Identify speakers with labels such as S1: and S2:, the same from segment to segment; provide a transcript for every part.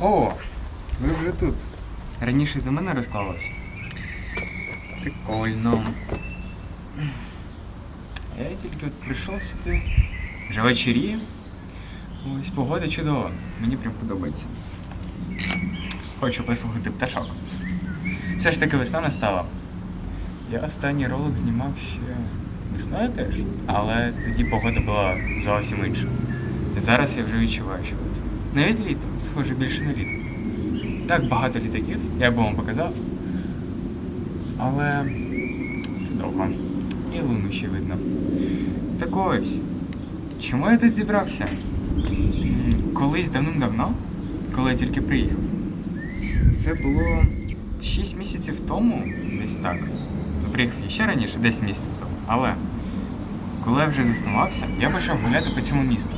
S1: О, ви вже тут. Раніше за мене розклалось. Прикольно. Я тільки от прийшов сюди. Вже вечоріє. Ось погода чудова. Мені прям подобається. Хочу послухати пташок. Все ж таки весна настала. Я останній ролик знімав ще весною теж, але тоді погода була зовсім інша. І зараз я вже відчуваю, що весна. Навіть літо, схоже більше на літо. Так багато літаків, я б вам показав. Але це довго. І луну ще видно. Так ось. Чому я тут зібрався? Колись давним-давно, коли я тільки приїхав. Це було 6 місяців тому, десь так. Приїхав ще раніше, 10 місяців тому. Але коли я вже заснувався, я почав гуляти по цьому місту.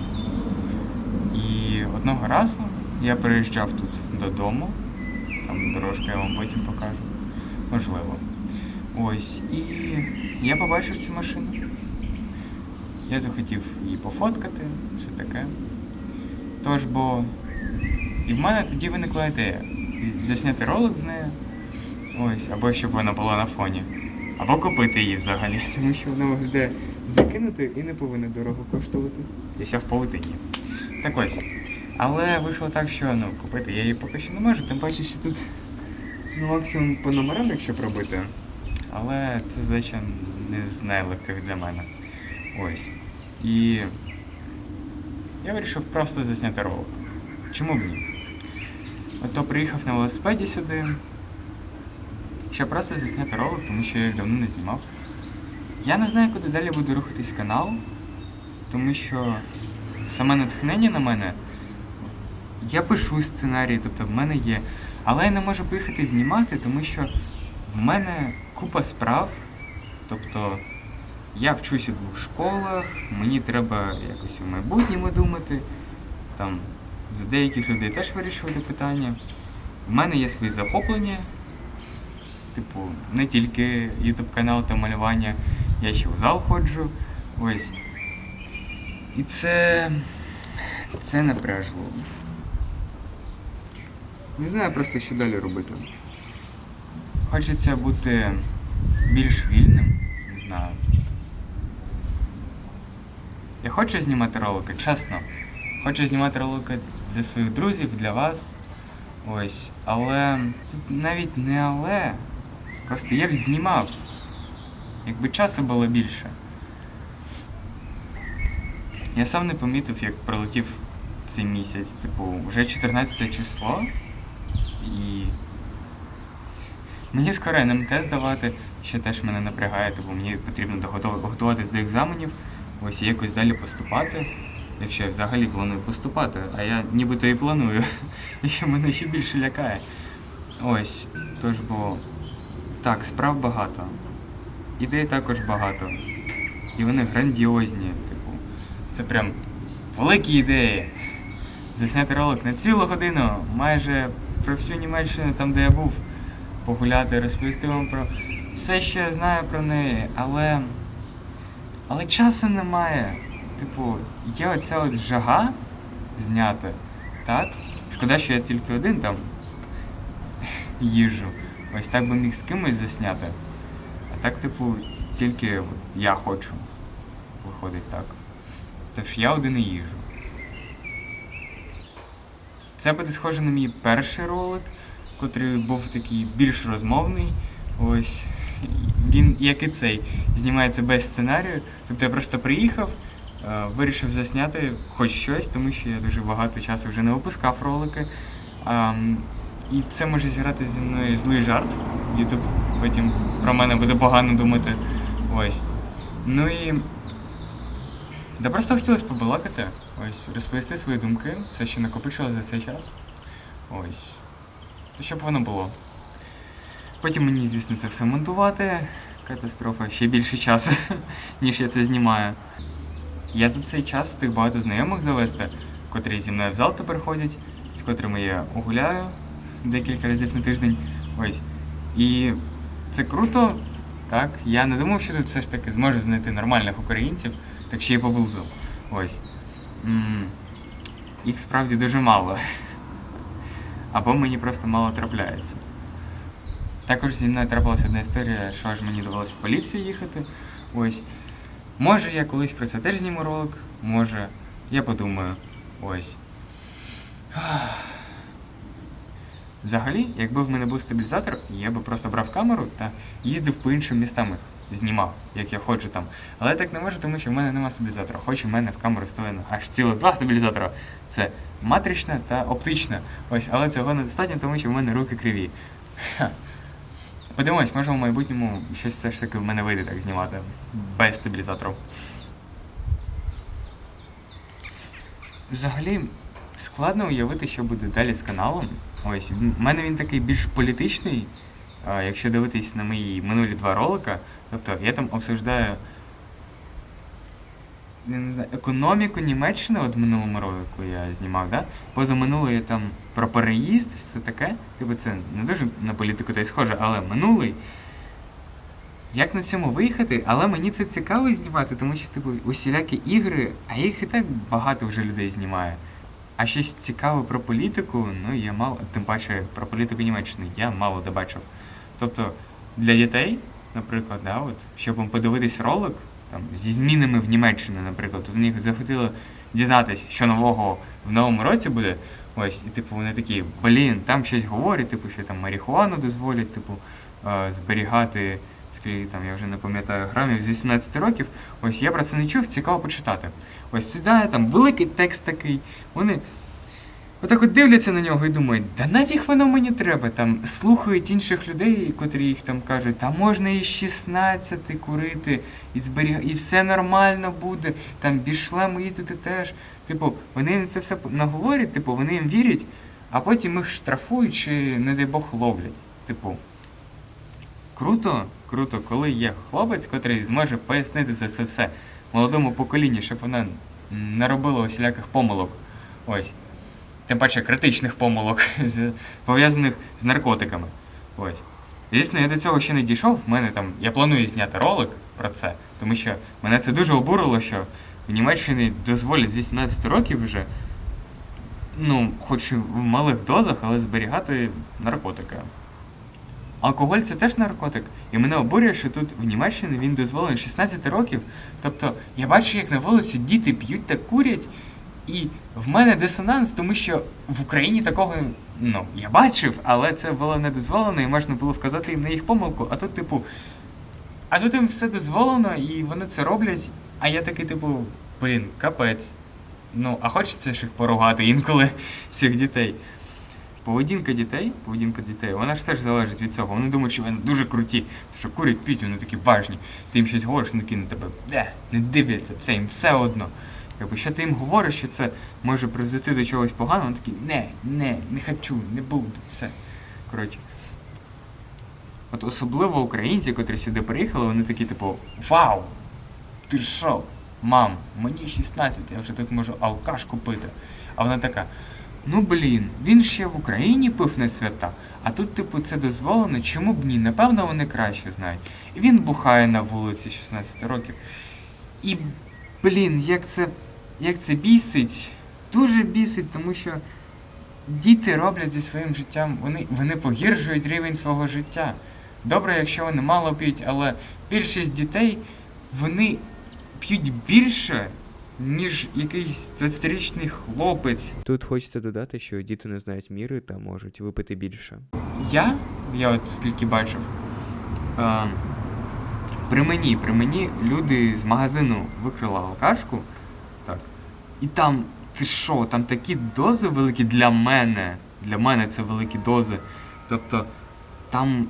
S1: Одного разу я приїжджав тут додому, там дорожку я вам потім покажу. Можливо. Ось. І я побачив цю машину. Я захотів її пофоткати, все таке. Тож бо. І в мене тоді виникла ідея засняти ролик з нею. Ось, або щоб вона була на фоні. Або купити її взагалі. Тому що вона виглядає закинути і не повинна дорого коштувати. І вся в паутині. Так ось. Але вийшло так, що ну, купити я її поки що не можу, тим паче, що тут ну, максимум по номерам, якщо пробити. Але це задача не з найлегких для мене. Ось. І я вирішив просто засняти ролик. Чому б ні? Ото приїхав на велосипеді сюди. Щоб просто засняти ролик, тому що я їх давно не знімав. Я не знаю, куди далі буде рухатись канал, тому що саме натхнення на мене. Я пишу сценарії, тобто в мене є. Але я не можу поїхати знімати, тому що в мене купа справ. Тобто я вчусь у двох школах, мені треба якось у майбутньому думати. Там за деяких людей теж вирішувати питання. В мене є свої захоплення. Типу, не тільки YouTube канал та малювання, я ще в зал ходжу. Ось. І це. це напряжливо. Не знаю просто, що далі робити. Хочеться бути більш вільним, не знаю. Я хочу знімати ролики, чесно. Хочу знімати ролики для своїх друзів, для вас. Ось. Але тут навіть не але. Просто я б знімав. Якби часу було більше. Я сам не помітив, як пролетів цей місяць. Типу, вже 14 число. І мені скоро НМТ здавати, що теж мене напрягає, типу мені потрібно готуватись до екзаменів, ось і якось далі поступати, якщо я взагалі планую поступати, а я нібито і планую, і що мене ще більше лякає. Ось, тож бо так, справ багато. Ідей також багато. І вони грандіозні, типу. Це прям великі ідеї. Засняти ролик на цілу годину, майже про всю Німеччину, там де я був, погуляти, розповісти вам про все, що я знаю про неї, але. Але часу немає. Типу, є оця от жага зняти, так? Шкода, що я тільки один там їжджу. Ось так би міг з кимось засняти. А так, типу, тільки от я хочу. Виходить так. Тож я один і їжджу. Це буде схоже на мій перший ролик, котрий був такий більш розмовний. Ось він, як і цей, знімається без сценарію. Тобто я просто приїхав, е, вирішив засняти хоч щось, тому що я дуже багато часу вже не випускав ролики. І це може зіграти зі мною злий жарт. Ютуб потім про мене буде погано думати. Ось. Ну і. Да просто хотілося побалакати, ось, розповісти свої думки, все, що накопичилось за цей час. Ось. Щоб воно було. Потім мені, звісно, це все монтувати. Катастрофа, ще більше часу, ніж я це знімаю. Я за цей час встиг багато знайомих завести, котрі зі мною в зал тепер ходять, з котрими я гуляю декілька разів на тиждень. Ось. І це круто. Так, я не думав, що тут все ж таки зможу знайти нормальних українців, так ще й поблизу. Ось. Їх справді дуже мало. або мені просто мало трапляється. Також зі мною трапилася одна історія, що аж мені довелося в поліцію їхати. Ось. Може, я колись про це теж зніму ролик, може, я подумаю. Ось. Взагалі, якби в мене був стабілізатор, я би просто брав камеру та їздив по іншим містам знімав, як я хочу там. Але я так не можу, тому що в мене немає стабілізатора. Хоч у мене в камеру вставлено аж цілих два стабілізатора. Це матрична та оптична. Ось, але цього недостатньо, тому що в мене руки криві. Подивимось, може в майбутньому щось все ж таки в мене вийде так знімати без стабілізатору. Взагалі, складно уявити, що буде далі з каналом. Ось, в мене він такий більш політичний, якщо дивитись на мої минулі два ролика. Тобто я там обсуждаю я не знаю, економіку Німеччини, от в минулому ролику я знімав, да? Позаминулий я там про переїзд, все таке. Типу це не дуже на політику та й схоже, але минулий. Як на цьому виїхати? Але мені це цікаво знімати, тому що, типу, усілякі ігри, а їх і так багато вже людей знімає. А щось цікаве про політику, ну я мало, тим паче про політику Німеччини, я мало де бачив. Тобто для дітей, наприклад, да, от, щоб подивитись ролик там, зі змінами в Німеччині, наприклад, в них захотіло дізнатися, що нового в новому році буде. Ось, і типу вони такі, блін, там щось говорять, типу, що там марихуану дозволять, типу, е, зберігати, скільки там, я вже не пам'ятаю, грамів з 18 років. Ось я про це не чув, цікаво почитати. Ось сідає там великий текст такий. Вони отак от дивляться на нього і думають, да нафіг воно мені треба. Там слухають інших людей, котрі їх там кажуть, та можна і 16 курити, і зберіг... і все нормально буде, там без шлему їздити теж. Типу, вони їм це все наговорять, типу, вони їм вірять, а потім їх штрафують чи, не дай Бог, ловлять. Типу. Круто, круто, коли є хлопець, котрий зможе пояснити це, це все молодому поколінню, щоб вона не робила усіляких помилок. Ось. Тим паче критичних помилок, пов'язаних з наркотиками. Ось. Звісно, я до цього ще не дійшов. В мене там. Я планую зняти ролик про це, тому що мене це дуже обурило, що в Німеччині дозволять з 18 років вже, ну, хоч і в малих дозах, але зберігати наркотики. Алкоголь це теж наркотик, і мене обурює, що тут в Німеччині він дозволений 16 років. Тобто я бачу, як на вулиці діти п'ють та курять, і в мене дисонанс, тому що в Україні такого ну я бачив, але це було не дозволено, і можна було вказати їм на їх помилку. А тут, типу, а тут їм все дозволено, і вони це роблять. А я такий, типу, блін, капець. Ну, а хочеться ж їх поругати інколи цих дітей. Поведінка дітей, поведінка дітей, вона ж теж залежить від цього. Вони думають, що вони дуже круті, що курять, п'ють, вони такі важні. Ти їм щось говориш, вони такі на тебе де, не дивляться, все їм все одно. Якби що ти їм говориш, що це може призвести до чогось поганого, вони такі не, не, не хочу, не буду, все. Коротше. От особливо українці, котрі сюди приїхали, вони такі, типу, вау! Ти що? Мам, мені 16, я вже тут можу алкаш купити. А вона така. Ну блін, він ще в Україні пив на свята, а тут, типу, це дозволено, чому б ні? Напевно, вони краще знають. І він бухає на вулиці 16 років. І, блін, як це, як це бісить, дуже бісить, тому що діти роблять зі своїм життям, вони, вони погіршують рівень свого життя. Добре, якщо вони мало п'ють, але більшість дітей, вони п'ють більше, ніж якийсь 20-річний хлопець.
S2: Тут хочеться додати, що діти не знають міри та можуть випити більше.
S1: Я, я от скільки бачив, е, при мені, при мені люди з магазину викрили алкашку, так, і там, ти що, там такі дози великі для мене. Для мене це великі дози. Тобто там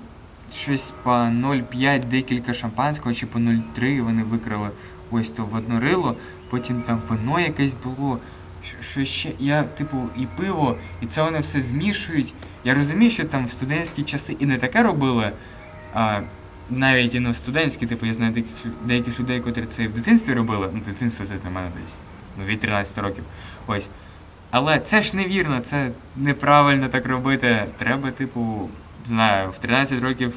S1: щось по 0,5 декілька шампанського чи по 0,3 вони викрили ось то в одно рило, потім там вино якесь було. Що, ще? Я, типу, і пиво, і це вони все змішують. Я розумію, що там в студентські часи і не таке робили. А, навіть і в студентські, типу, я знаю деяких, деяких людей, котрі це і в дитинстві робили. Ну, дитинство це для мене десь ну, від 13 років. Ось. Але це ж невірно, це неправильно так робити. Треба, типу, знаю, в 13 років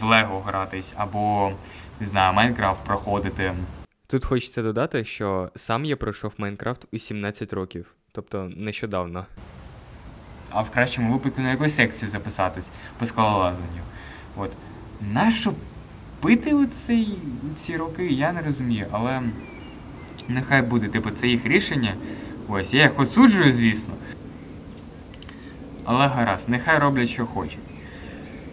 S1: в Лего гратись, або, не знаю, Майнкрафт проходити.
S2: Тут хочеться додати, що сам я пройшов Майнкрафт у 17 років, тобто нещодавно.
S1: а в кращому випадку на якусь секцію записатись по скалолазанню. От. Нащо пити у ці роки, я не розумію, але нехай буде, типу, це їх рішення. Ось, я їх осуджую, звісно. Але гаразд, нехай роблять, що хочуть.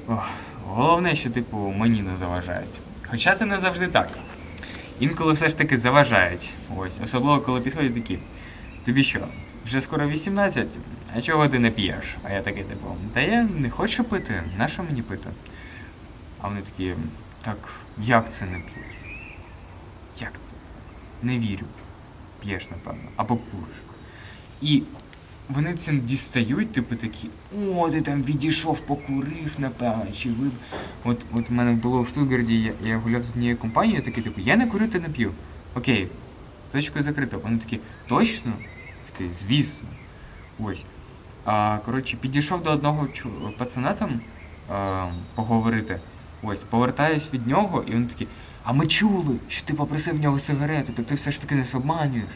S1: Ох, головне, що, типу, мені не заважають. Хоча це не завжди так. Інколи все ж таки заважають. Ось, особливо коли підходять такі. Тобі що, вже скоро 18, а чого ти не п'єш? А я такий, типу, та я не хочу пити, нащо мені пити? А вони такі, так, як це не п'ють? Як це? Не вірю. П'єш, напевно, або куриш. І вони цим дістають, типу такі, о, ти там відійшов, покурив, напевно, чи ви. От, от в мене було в Штутгарді, я, я гуляв з однією компанією, такий, типу, я не курю, ти не п'ю. Окей, точкою закрито. Вони такі, точно? Такий, звісно. Ось. А, коротше, підійшов до одного пацана там а, поговорити. Ось, повертаюсь від нього, і він такий, а ми чули, що ти попросив в нього сигарету, так ти все ж таки нас обманюєш.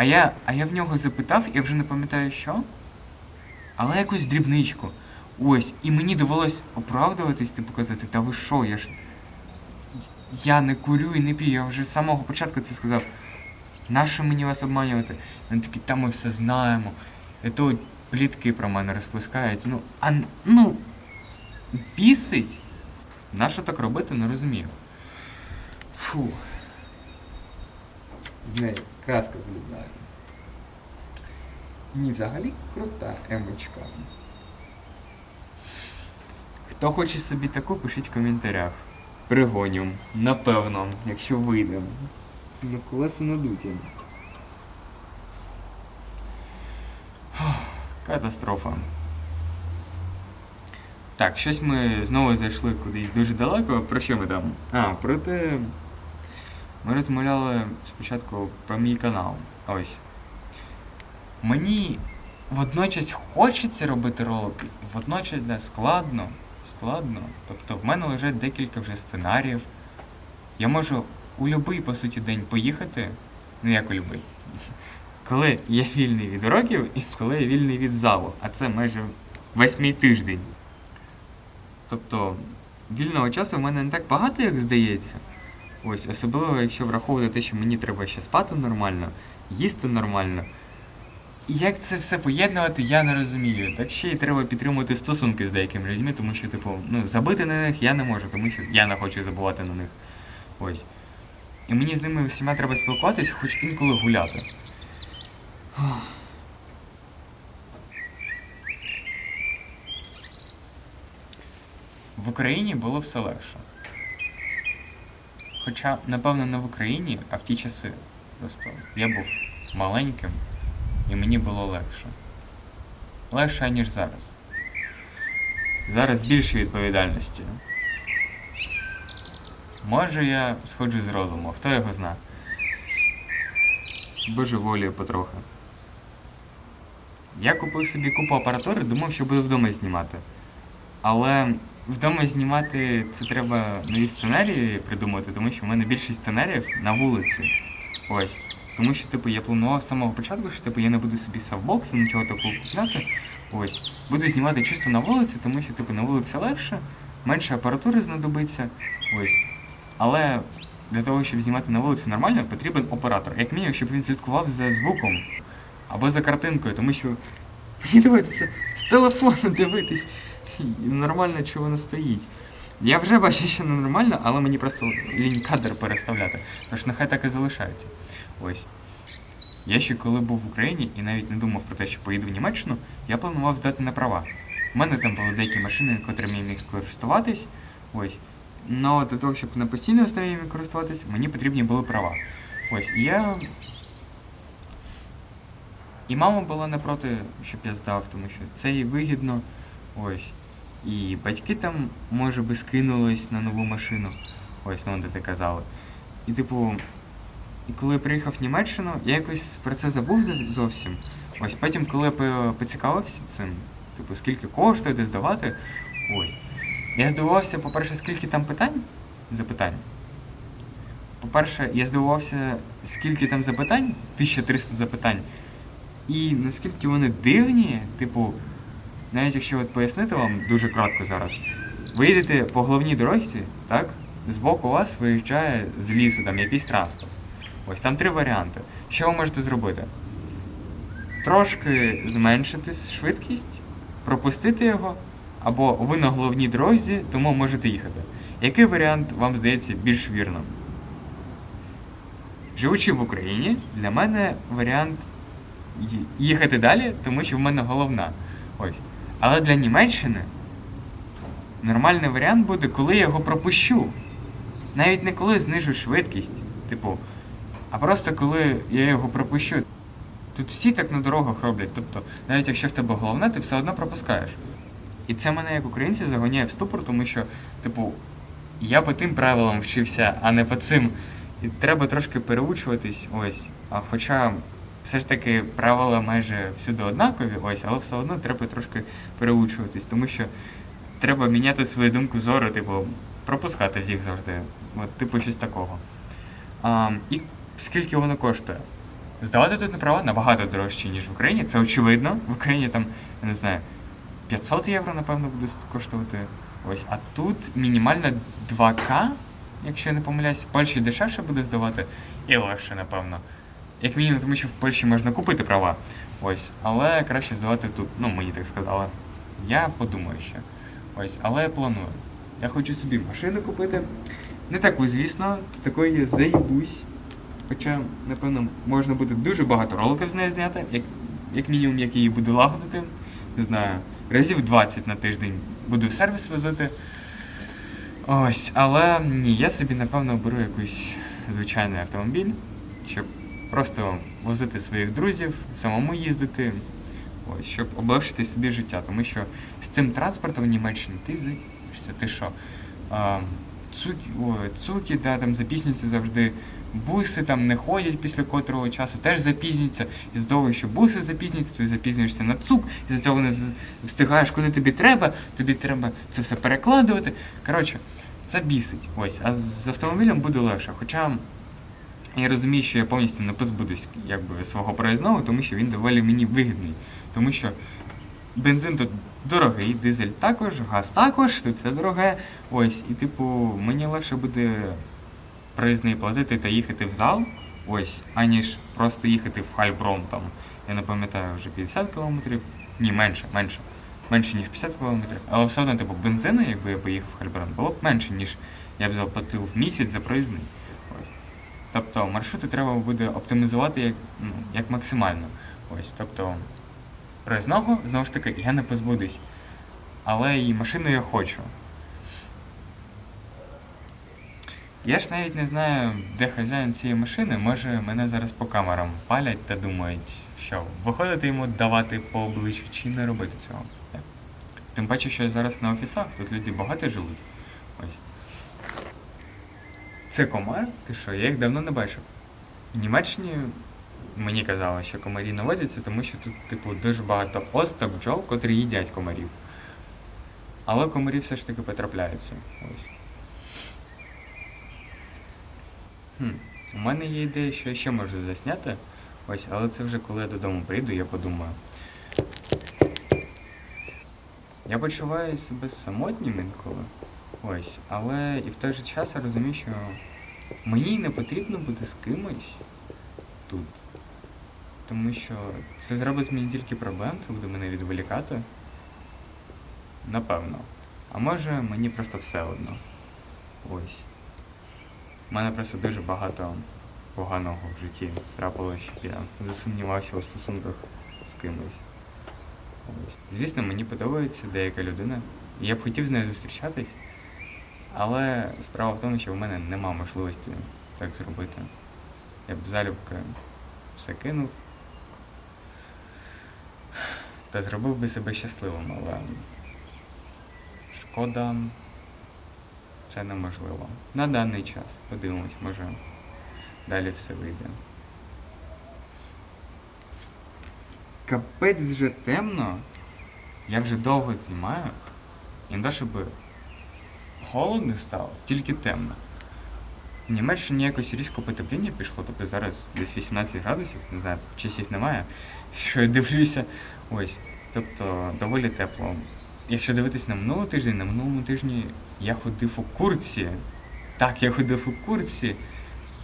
S1: А я, а я в нього запитав, я вже не пам'ятаю що. Але якусь дрібничку. Ось, і мені довелось оправдуватись, типу казати, та ви що, я ж. Я не курю і не п'ю, я вже з самого початку це сказав. Нащо мені вас обманювати? Вони такі, та ми все знаємо. І то плітки про мене розпускають. Ну, а ну. Бісить. Нащо так робити, не розумію. Фу. Краска злізає. Ні, взагалі крута емочка. Хто хоче собі таку, пишіть в коментарях. Пригоню. Напевно, якщо вийде. Ну, колеса надуті. Катастрофа. Так, щось ми знову зайшли кудись дуже далеко. Про що ми там? А, про те. Ми розмовляли спочатку про мій канал. Ось. Мені водночас хочеться робити ролики, водночас да, складно. Складно. Тобто в мене лежать декілька вже сценаріїв. Я можу у будь-який, по суті, день поїхати. Ну як у будь-який. Коли я вільний від уроків і коли я вільний від залу. А це майже весь мій тиждень. Тобто, вільного часу в мене не так багато, як здається. Ось, особливо, якщо враховувати те, що мені треба ще спати нормально, їсти нормально. І як це все поєднувати, я не розумію. Так ще й треба підтримувати стосунки з деякими людьми, тому що, типу, ну, забити на них я не можу, тому що я не хочу забувати на них. Ось. І мені з ними всіма треба спілкуватися, хоч інколи гуляти. В Україні було все легше. Хоча, напевно, не в Україні, а в ті часи. Просто я був маленьким, і мені було легше. Легше, ніж зараз. Зараз більше відповідальності. Може, я сходжу з розуму, хто його зна. Божеволію потрохи. Я купив собі купу апаратури, думав, що буду вдома знімати. Але вдома знімати це треба нові сценарії придумати, тому що в мене більшість сценаріїв на вулиці. Ось. Тому що, типу, я планував з самого початку, що типу я не буду собі савбоксу, нічого такого купляти. Ось. Буду знімати чисто на вулиці, тому що, типу, на вулиці легше, менше апаратури знадобиться. Ось. Але для того, щоб знімати на вулиці нормально, потрібен оператор. Як мінімум, щоб він слідкував за звуком або за картинкою, тому що мені доводиться з телефону дивитись. Нормально, чи воно стоїть. Я вже бачу, що не нормально, але мені просто лінь кадр переставляти. Тож нехай так і залишається. Ось. Я ще коли був в Україні і навіть не думав про те, що поїду в Німеччину, я планував здати на права. У мене там були деякі машини, котрими я міг користуватись. Ось. Но для того, щоб на постійній основі користуватись, мені потрібні були права. Ось. І я. І мама була не проти, щоб я здав, тому що це їй вигідно. Ось. І батьки там, може би, скинулись на нову машину. Ось, ну, де ти казали. І, типу, і коли я приїхав в Німеччину, я якось про це забув зовсім. Ось потім, коли я поцікавився цим, типу, скільки коштує, де здавати, ось. Я здивувався, по-перше, скільки там питань, запитань. По-перше, я здивувався, скільки там запитань, 1300 запитань. І наскільки вони дивні, типу, навіть якщо от пояснити вам дуже кратко зараз, ви їдете по головній дорозі, так? Збоку вас виїжджає з лісу там якийсь транспорт. Ось там три варіанти. Що ви можете зробити? Трошки зменшити швидкість, пропустити його, або ви на головній дорозі, тому можете їхати. Який варіант вам здається більш вірним? Живучи в Україні, для мене варіант їхати далі, тому що в мене головна. Ось. Але для Німеччини нормальний варіант буде, коли я його пропущу. Навіть не коли знижу швидкість, типу, а просто коли я його пропущу. Тут всі так на дорогах роблять. Тобто, навіть якщо в тебе головне, ти все одно пропускаєш. І це мене як українця загоняє в ступор, тому що, типу, я по тим правилам вчився, а не по цим. І треба трошки переучуватись, ось. А хоча все ж таки правила майже всюди однакові, ось, але все одно треба трошки переучуватись, тому що треба міняти свою думку зору, типу, пропускати всіх завжди. От, типу, щось такого. А, і скільки воно коштує? Здавати тут на права набагато дорожче, ніж в Україні. Це очевидно. В Україні там, я не знаю, 500 євро, напевно, буде коштувати. Ось. А тут мінімально 2К, якщо я не помиляюсь. Польщі дешевше буде здавати і легше, напевно. Як мінімум, тому що в Польщі можна купити права. Ось. Але краще здавати тут. Ну, мені так сказали. Я подумаю ще. Ось, але я планую. Я хочу собі машину купити. Не таку, звісно, з такої заїбусь. Хоча, напевно, можна буде дуже багато роликів з нею зняти, як, як мінімум, як її буду лагодити. Не знаю, разів 20 на тиждень буду в сервіс возити. Ось, але ні, я собі, напевно, оберу якийсь звичайний автомобіль, щоб просто возити своїх друзів, самому їздити, ось, щоб облегшити собі життя. Тому що з цим транспортом в Німеччині ти заїшся, ти що? Цуки, да, там запізнюються завжди. Буси там не ходять після котрого часу, теж запізнюються. І з того, що буси запізнюються, ти запізнюєшся на цук, і за цього не встигаєш, куди тобі треба, тобі треба це все перекладувати. Коротше, це бісить. Ось, а з автомобілем буде легше. Хоча я розумію, що я повністю не позбудусь якби, свого проїзного, тому що він доволі мені вигідний. Тому що бензин тут дорогий, дизель також, газ також, тут все дороге. Ось, і типу, мені легше буде проїзний платити та їхати в зал, ось, аніж просто їхати в Хальброн там. Я не пам'ятаю вже 50 кілометрів. Ні, менше, менше. Менше, ніж 50 кілометрів. Але все одно, типу, бензину, якби я поїхав в Хальброн, було б менше, ніж я б заплатив в місяць за проїзний. Тобто маршрути треба буде оптимізувати як, ну, як максимально. Ось, тобто, проїзного, знову ж таки, я не позбудусь. Але і машину я хочу. Я ж навіть не знаю, де хазяїн цієї машини. Може, мене зараз по камерам палять та думають, що виходити йому давати по обличчю чи не робити цього. Тим паче, що я зараз на офісах, тут люди багато живуть. Ось. Це комар? Ти що? Я їх давно не бачив. В Німеччині мені казали, що комарі не водяться, тому що тут, типу, дуже багато ос та бджол, котрі їдять комарів. Але комарі все ж таки потрапляються. Ось. Хм. У мене є ідея, що я ще можу засняти. Ось, але це вже коли я додому прийду, я подумаю. Я почуваю себе самотнім інколи. Ось, але і в той же час я розумію, що мені не потрібно бути з кимось тут. Тому що це зробить мені тільки проблем, це буде мене відволікати. Напевно. А може мені просто все одно. Ось. У мене просто дуже багато поганого в житті трапилося, щоб я засумнівався у стосунках з кимось. Ось. Звісно, мені подобається деяка людина. Я б хотів з нею зустрічатись, але справа в тому, що в мене нема можливості так зробити. Я б залюбки все кинув та зробив би себе щасливим, але шкода, це неможливо. На даний час. Подивимось, може далі все вийде. Капець вже темно. Я вже довго знімаю. І не те, щоб холодно стало, тільки темно. В Німеччині якось різко потепління пішло, тобто зараз десь 18 градусів, не знаю, часів немає. Що я дивлюся. Ось. Тобто доволі тепло. Якщо дивитись на минулий тиждень, на минулому тижні я ходив у курці. Так, я ходив у курці.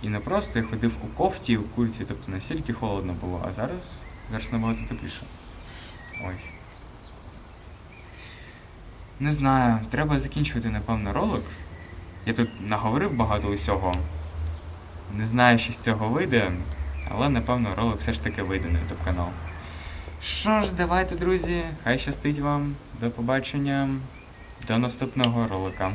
S1: І не просто я ходив у кофті і у курці, тобто настільки холодно було, а зараз, зараз набагато тепліше. Ой. Не знаю, треба закінчувати, напевно, ролик. Я тут наговорив багато усього. Не знаю, що з цього вийде, але напевно ролик все ж таки вийде на YouTube канал. Що ж, давайте, друзі, хай щастить вам. До побачення. До наступного ролика.